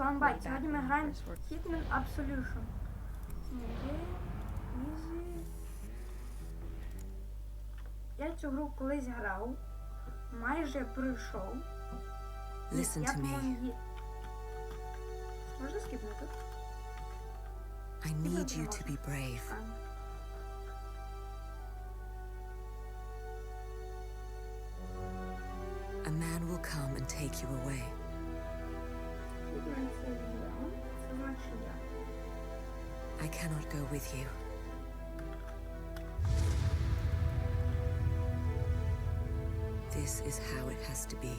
вами Байт. Сьогодні ми граємо Hitman Absolution. Я цю гру колись грав. Майже пройшов. Listen to me. Можна скіпнути? I need you to be brave. A man will come and take you away. I cannot go with you. This is how it has to be.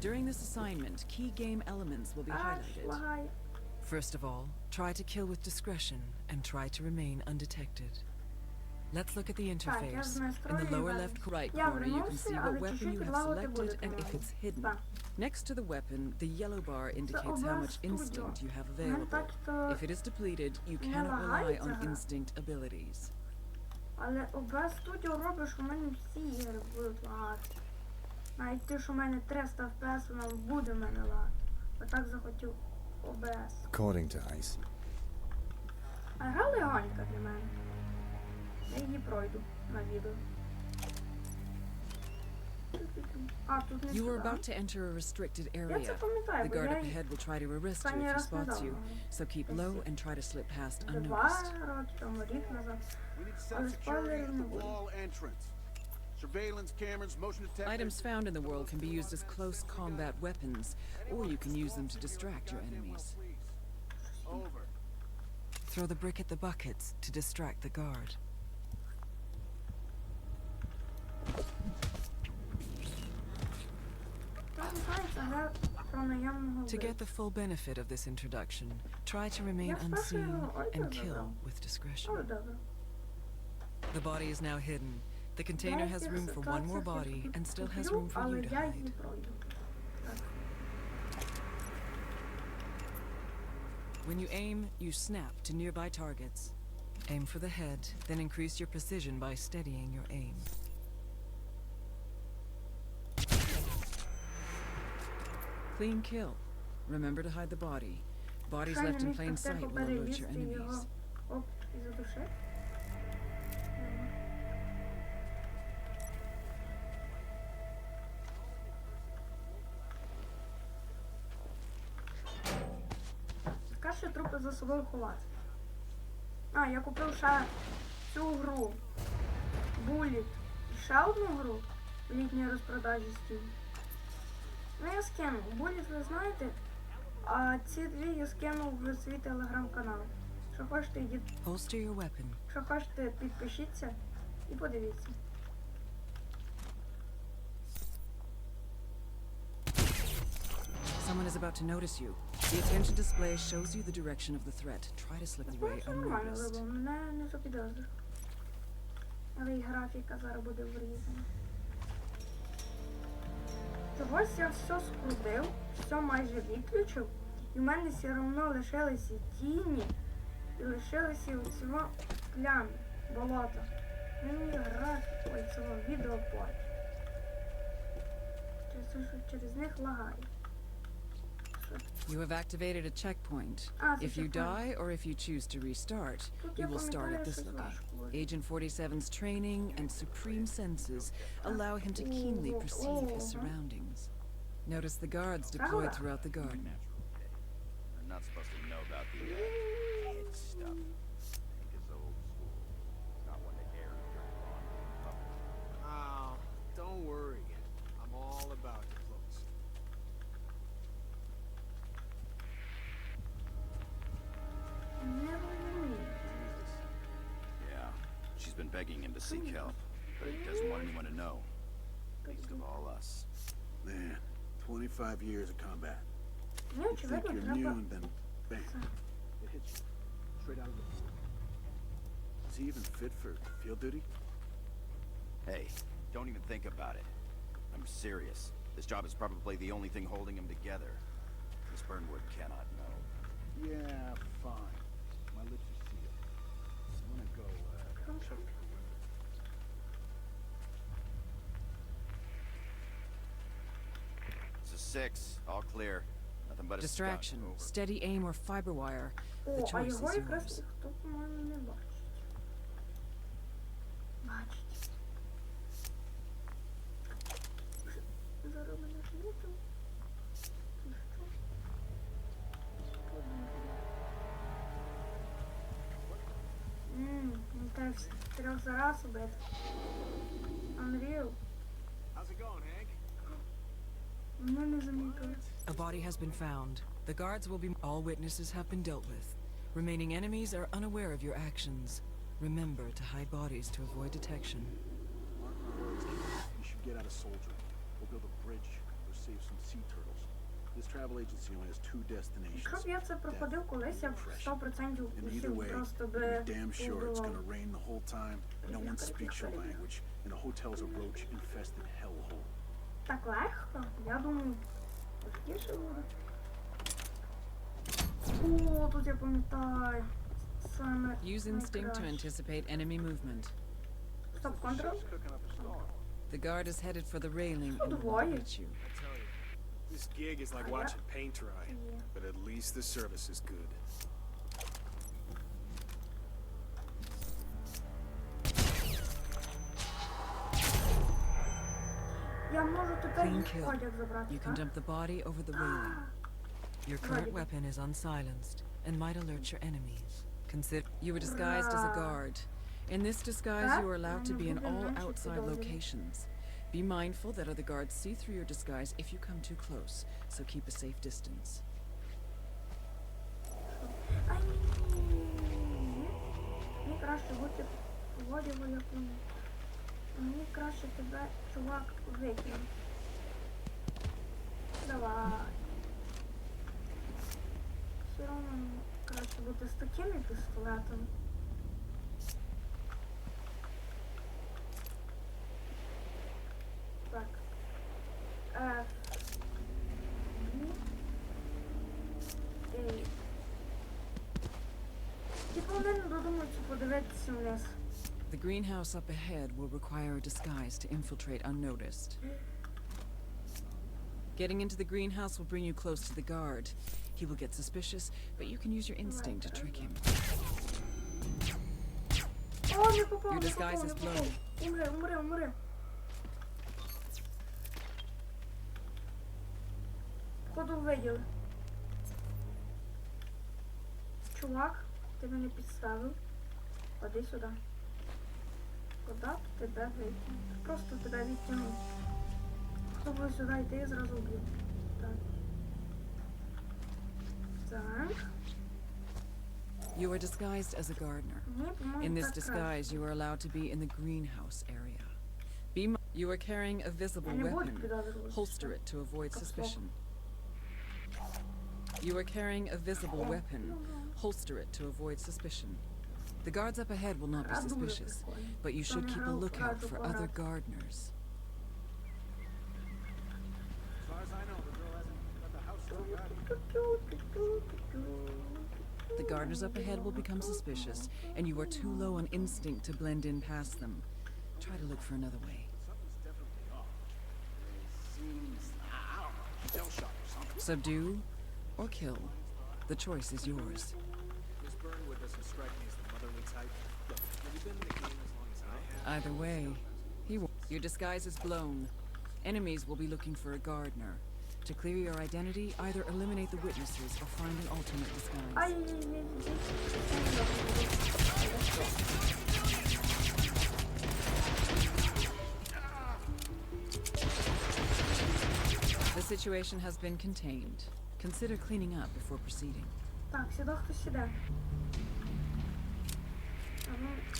During this assignment, key game elements will be ah, highlighted. First of all, try to kill with discretion and try to remain undetected. Let's look at the interface. знаю In the строї, lower ладно. left right Я corner, you can вернувся, see але what weapon чуть-чуть you have підлагувати буде selected and if тримати. it's hidden. Так. Next to the weapon, the yellow bar indicates how much OBS instinct Studio. you have У мене available. так то, If it is depleted, you не cannot rely лагається on гра. instinct abilities. але OBS Studio робить, що в мене всі ігри будуть лагати. Навіть те, що в мене 300 FPS, воно буде в мене лагати. Отак захотів OBS. According to Ice, А гра легонька для мене. Я її пройду на відео. А, тут не You are сюди. about to enter a restricted Я це area. пам'ятаю, The бо guard я up її ahead will try to arrest you останній if he раз spots недавно. you, so keep low and try to slip past Це Два unnoticed. роки тому, рік назад. We need to Але set security спойлерів at не the буде. wall entrance. Surveillance cameras, motion detectors. Items found in the world can be used as close combat weapons, or you can use them to distract your enemies. Over. Throw the brick at the buckets to distract the guard. To get the full benefit of this introduction, try to remain unseen and kill with discretion. The body is now hidden. The container has room for one more body and still has room for you to hide. When you aim, you snap to nearby targets. Aim for the head, then increase your precision by steadying your aim. Clean kill. Remember to hide the body. Bodies Хай left не in міг plain так sight will alert your перелізти його. enemies. Оп, і задушив. Скажи, що трупи за собою ховати. А, я купив ще цю гру. Буліт. І ще одну гру в літній розпродажі Steam. Ну я скинув. Буліт ви знаєте, а ці дві я скинув в свій телеграм-канал. Що хочете, йдіть. Якщо хочете, підпишіться і подивіться. Someone is about to notice you. The attention display shows you the direction of the threat. Try to slip away unnoticed. Але і графіка зараз буде врізана. Чогось я все скрутив, все майже виключив, і в мене все одно лишилися тіні і лишилися цього плями, болота. Мені графік ой, цього відео що через них лагає. You have activated a checkpoint. If you die or if you choose to restart, you will start at this location. Agent 47's training and supreme senses allow him to keenly perceive his surroundings. Notice the guards deployed throughout the garden. Not supposed to know about the uh, stuff. Oh, don't worry. I'm all about it. to seek help, but he doesn't want anyone to know. Least of all us. Man, 25 years of combat. You think you're new and then bam. It hits you straight out of the blue. Is he even fit for field duty? Hey, don't even think about it. I'm serious. This job is probably the only thing holding him together. Miss Burnwood cannot know. Yeah, fine. My lips are sealed. I'm gonna go, uh, six. All clear. Nothing but a Distraction, skunk. Over. steady aim, or fiber wire. О, The а choice його is якраз yours. ніхто, по-моєму, не бачить. Бачить. Зараз мене жміту. Чи що? Ммм, ну теж трьох за раз убити. Unreal. A body has been found. The guards will be. All witnesses have been dealt with. Remaining enemies are unaware of your actions. Remember to hide bodies to avoid detection. You should get out of Soldier. We'll build a bridge or save some sea turtles. This travel agency only has two destinations. Якщо б я це проходив колись, я б 100% And either усіх way, просто you're би damn sure it's убивав. gonna rain the whole time. No one speaks your language, and the hotel's a roach-infested hellhole. Так легко? Я думаю, важкіше буде. О, тут я пам'ятаю. Саме Use instinct to найкраще. anticipate enemy movement. Стоп, контрол. Ship's cooking up a storm. The guard is headed for the railing and will Why? hit you. I tell you, this gig is like Ah, yeah. watching paint dry, Yeah. but at least the service is good. Я можу тепер Clean їх kill. одяг забрати, You can так? dump the body over the railing. Your current Ready. weapon is unsilenced and might alert your enemies. Consider you were disguised as a Right. guard. In this disguise, That you are allowed to I be in never all mentioned outside it already. locations. Be mindful that other guards see through your disguise if you come too close, so keep a safe distance. Ай, ні, ні, ні, ні. Мені краще бути в одягу, як вони. Мені краще тебе, чувак, викинь. Давай. Все одно краще бути з таким пістолетом. Так. F. B. A. Ти повинен додому подивитися вниз. The greenhouse up ahead will require a disguise to infiltrate unnoticed. Getting into the greenhouse will bring you close to the guard. He will get suspicious, but you can use your instinct to trick him. О, не попав, Your не disguise попав, не is попав. blown. Умри, умри, умри. Походу виділи. Чувак, ти мене підставив. Ходи сюди. Куди б тебе витягнути? Просто тебе відтягнув. Хто буде сюди йти, я зразу вб'ю. Так. Так. You are disguised as a gardener. Мені, по-моєму, In this так краще. disguise, you are allowed to be in the greenhouse area. Be mi- you are carrying a visible Я не буду weapon. підозрювати. Holster it to avoid Как suspicion. You are carrying a visible weapon. Holster it to avoid suspicion. The guards up ahead will not be suspicious, but you should keep a lookout for other gardeners. The gardeners up ahead will become suspicious, and you are too low on instinct to blend in past them. Try to look for another way. Subdue or kill. The choice is yours. Either way, he will. Your disguise is blown. Enemies will be looking for a gardener. To clear your identity, either eliminate the witnesses or find an alternate disguise. Ай, ай, ай, The situation has been contained. Consider cleaning up before proceeding. Так,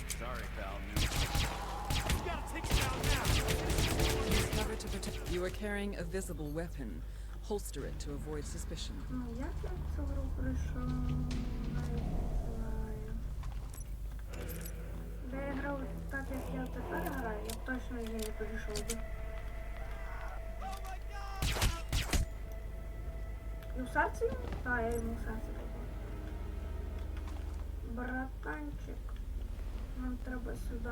сюди хтось іде. А ну, Sorry, pal. Use cover to protect. You are carrying a visible weapon. Holster it to avoid suspicion. ну як я в цю гру прийшов? Навіть не знаю. Де я грав так, як я тепер граю, я б точно з нею прийшов би. І в серці? Так, я йому в серці попав. Братанчик, Нам треба сюди.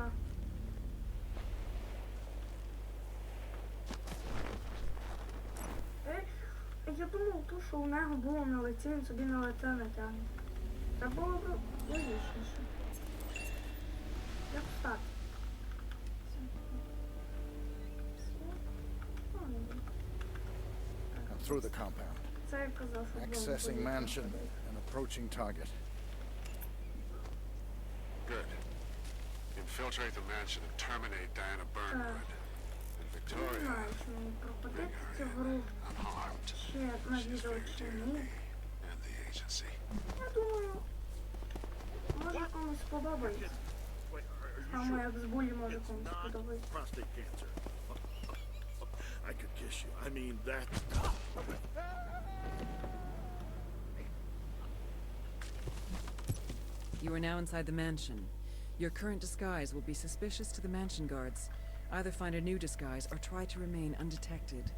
Я думав, то, що у нього було на лиці, він собі на лице натягне. Це було б логічніше. Як так? Through the compound. Accessing mansion and approaching target. Infiltrate the mansion and terminate Diana Burnwood. And Не Victoria, знаю, чи мені проходити цю гру unharmed. ще на відео чи ні. And the agency. Я думаю, може комусь сподобається. Wait, are, are you Саме sure як з булі може it's комусь not сподобається. prostate cancer? I could kiss you. I mean, that. You are now inside the mansion. Your current disguise will be suspicious to the mansion guards. Either find a new disguise or try to remain undetected.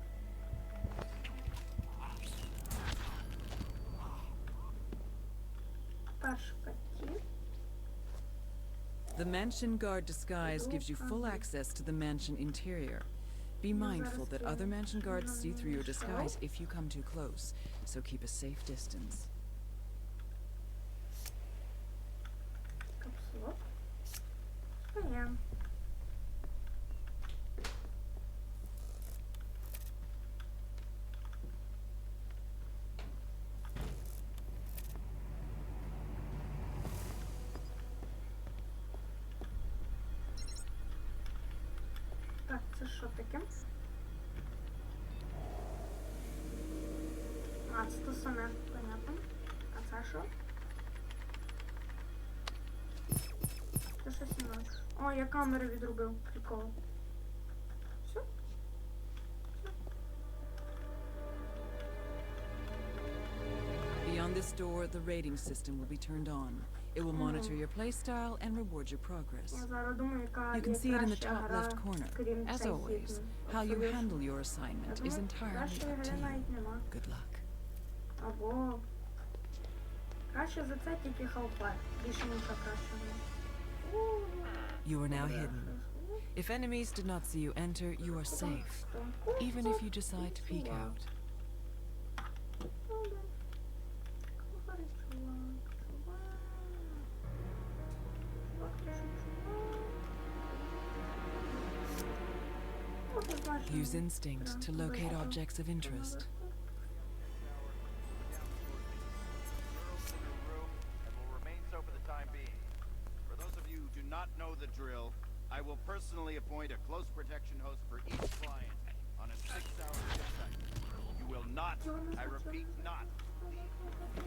The mansion guard disguise gives you full access to the mansion interior. Be mindful that other mansion guards see through your disguise if you come too close, so keep a safe distance. Yeah. я камери відрубив. Прикол. Все? Beyond this door, the rating system will be turned on. It will monitor your playstyle and reward your progress. Я зараз думаю, яка You can є see it in the краща top гра, left corner. крім As цих always, хітів. how you Особисто. handle your Я assignment is думаю, entirely кращої up to гри you. навіть нема. Good luck. Або краще за це тільки Half-Life. Більше нічого кращого. You are now hidden. If enemies did not see you enter, you are safe, even if you decide to peek out. Use instinct to locate objects of interest. personally appoint a close protection host for each client on a six-hour shift cycle. You will not, I repeat, not leave for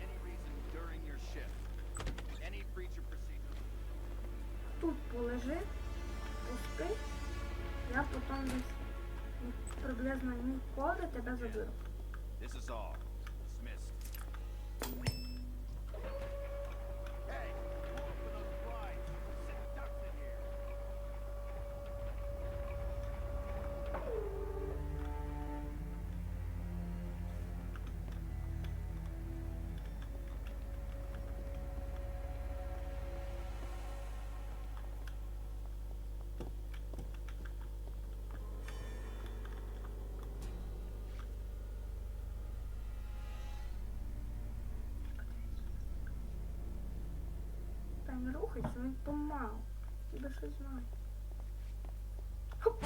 any reason during your shift. Any breach of procedure Тут положи, пусти, я потім десь ну, приблизно ніколи тебе заберу. This is all. Та не рухайся, він помалу. Тебе щось знає. Хоп!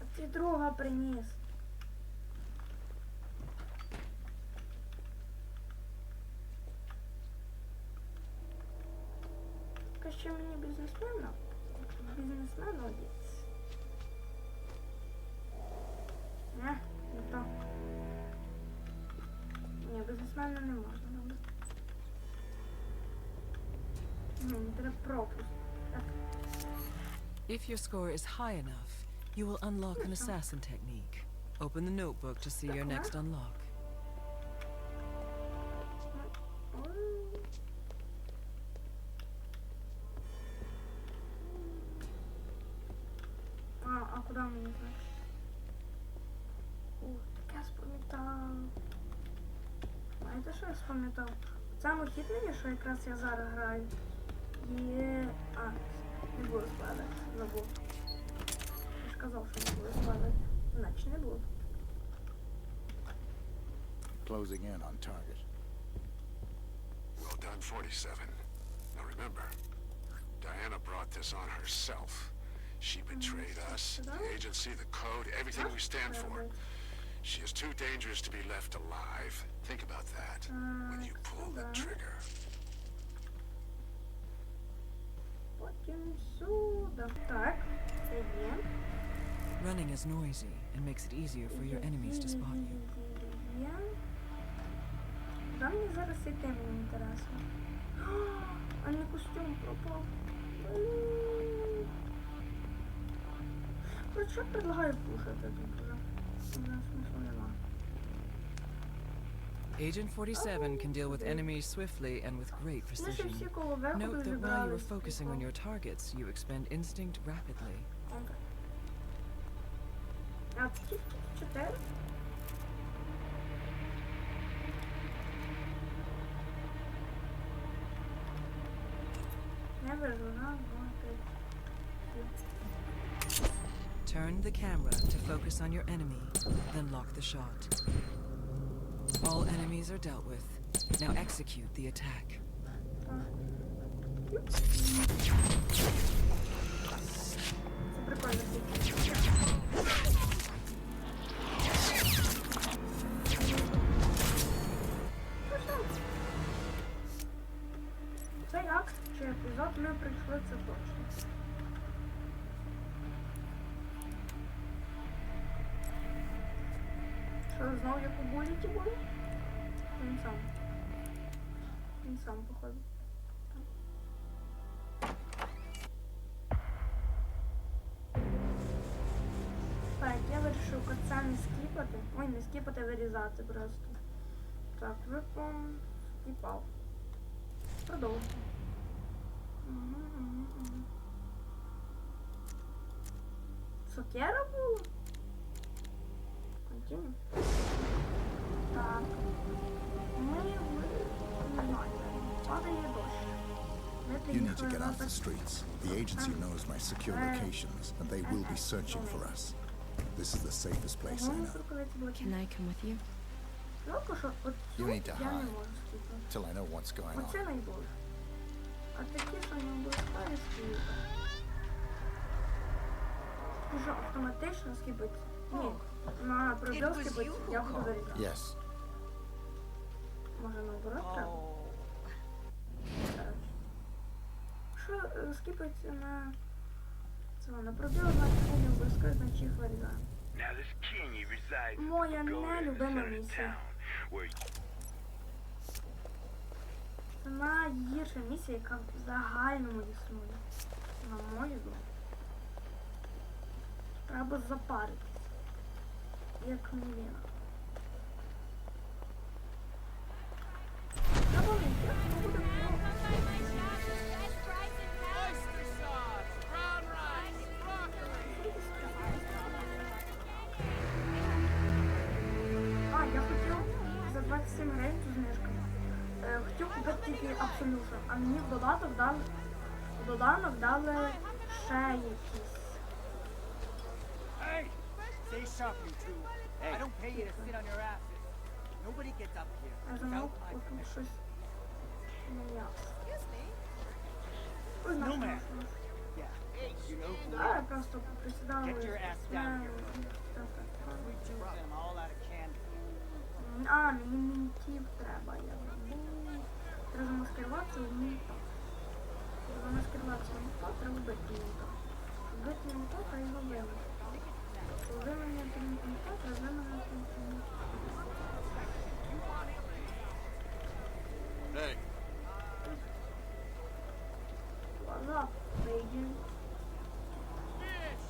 А ти друга приніс. If your score is high enough, you will unlock an assassin technique. Open the notebook to see your next unlock. ой. А, а куди мені значить? О, таке спам'ятав. що я спам'ятав? В цьому хітлері, що якраз я зараз граю, є. А, не буду складати, забув. Я ж казав, що не буду складати. Значить не буду. Closing in on target. Well done, 47. Now remember, Diana brought this on herself. She betrayed us, the agency, the code, everything we stand for. She is too dangerous to be left alive. Think about that when you pull the trigger. Потім сюди. Так, це є. Running is noisy and makes it easier for your enemies to spot you. Є. Куди мені зараз йти, мені інтересно. А не костюм пропав. Блін. Короче, я предлагаю пушити тут вже. Вже смислу нема. Agent 47 can deal with enemies swiftly and with great precision. Note that while you are focusing on your targets, you expend instinct rapidly. Turn the camera to focus on your enemy, then lock the shot. All enemies are dealt with. Now execute the attack. Це прикольно. Ну що? Цей акт чи епізод ми пройшли це Знову як у буліті були? Він сам. Він сам, походу. Так, я вирішив коца не скіпати. Ой, не скіпати, вирізати просто. Так, випом скіпав. Продовжуємо. Угу, угу, угу. You need to get off the streets. The agency knows my secure locations, and they will be searching for us. This is the safest place I know. Can I come with you? You need to hide till I know what's going on. Yes. Може наоборот треба? Що е, скипається на... Цього, на пробіл на не обов'язково значить варіга. Моя нелюбима місія. Це найгірша місія, яка в загальному існує. На мою думку. Треба запаритись. Як міліна. Тільки а мені в додаток дали, в доданок дали ще якісь. Hey! Stay sharp, you two. I don't pay you to sit on your asses. Nobody gets up here. Without my permission. щось. Не ясно. Ой, No, знаєш, man. що? Yeah. You know. Get your ass down here. We two them all out of candy. А, мені мінтів треба. Я розмаскирувати і розмаскирувати мута, треба вбити мута. Вбити мута, а його вимити. Вимити мута, треба вимити мута. Hey. What's up, Bacon? Fish!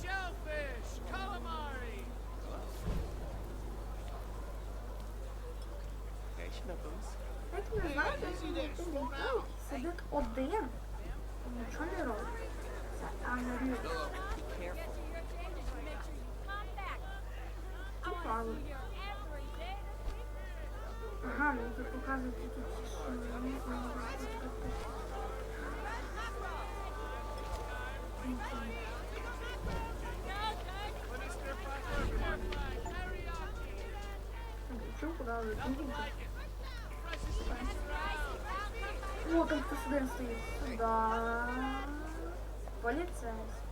Shellfish! Calamari! Hello. Hey, Schnuckles. Як не знаю, сидить один, нічого не робить. А не ні. Попало. Ага, мені тут показують тут що я не знаю. Чому подали? О, там студент стоит. Да. Полицейский.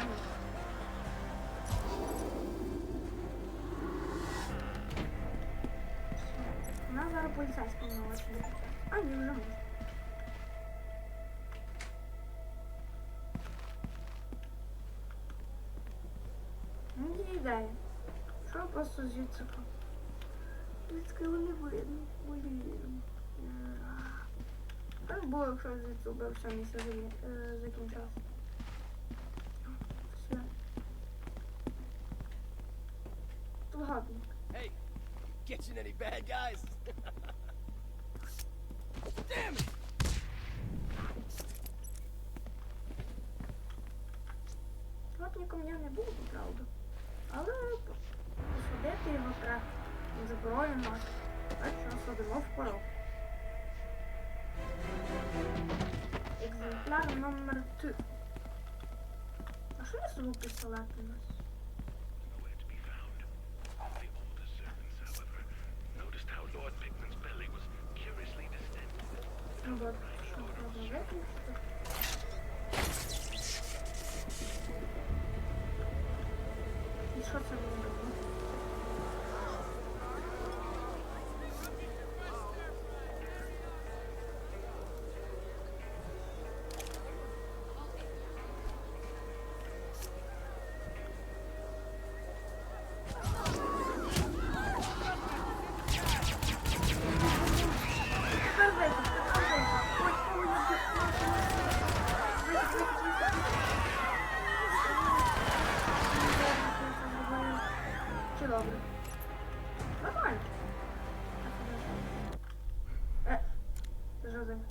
А, ні, я можу. У нас зараз поліцейський наочний. А, ні, вже можна. Ну, є ідея. Що просто звідси там? Звідки його не видно. Блін. Так було, якщо звідси вбив все місце е, Носить. Так що садимо в порог. Екземпляр номер 3. А що я собою пістолет у нас?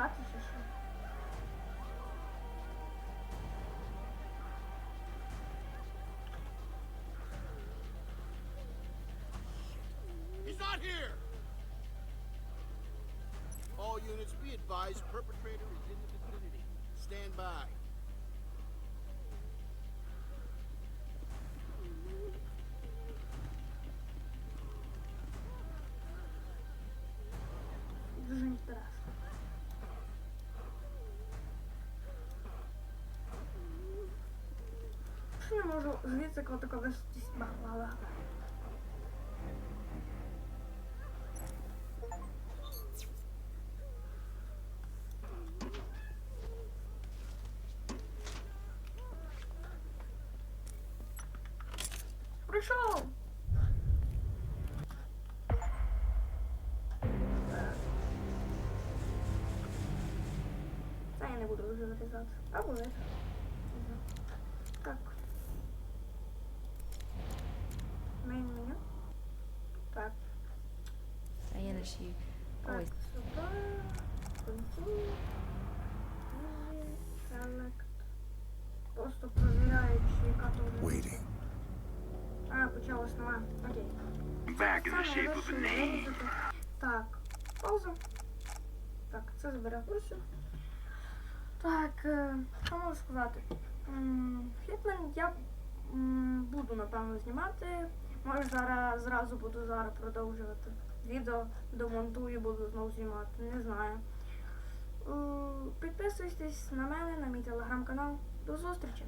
треба зачекати чи що? He's not here! All units be advised, perpetrator is in the vicinity. Stand by. Якщо я можу звідси котика висутись, бахвала. Прийшов! Я не буду вже вирізати. Або ви. Так. Меню. Так. Diana, she Так, always сюди. Continue. Easy. Select. Просто провіряю, чи яка то. Waiting. А, почалось нова. Окей. Back in the shape of a name. Так, пауза. Так, це збере курсів. Так, е, що можу сказати? Хітмен я буду напевно знімати. Може зараз зразу буду зараз продовжувати. Відео домонтую, буду знову знімати. Не знаю. Е, Підписуйтесь на мене, на мій телеграм-канал. До зустрічі!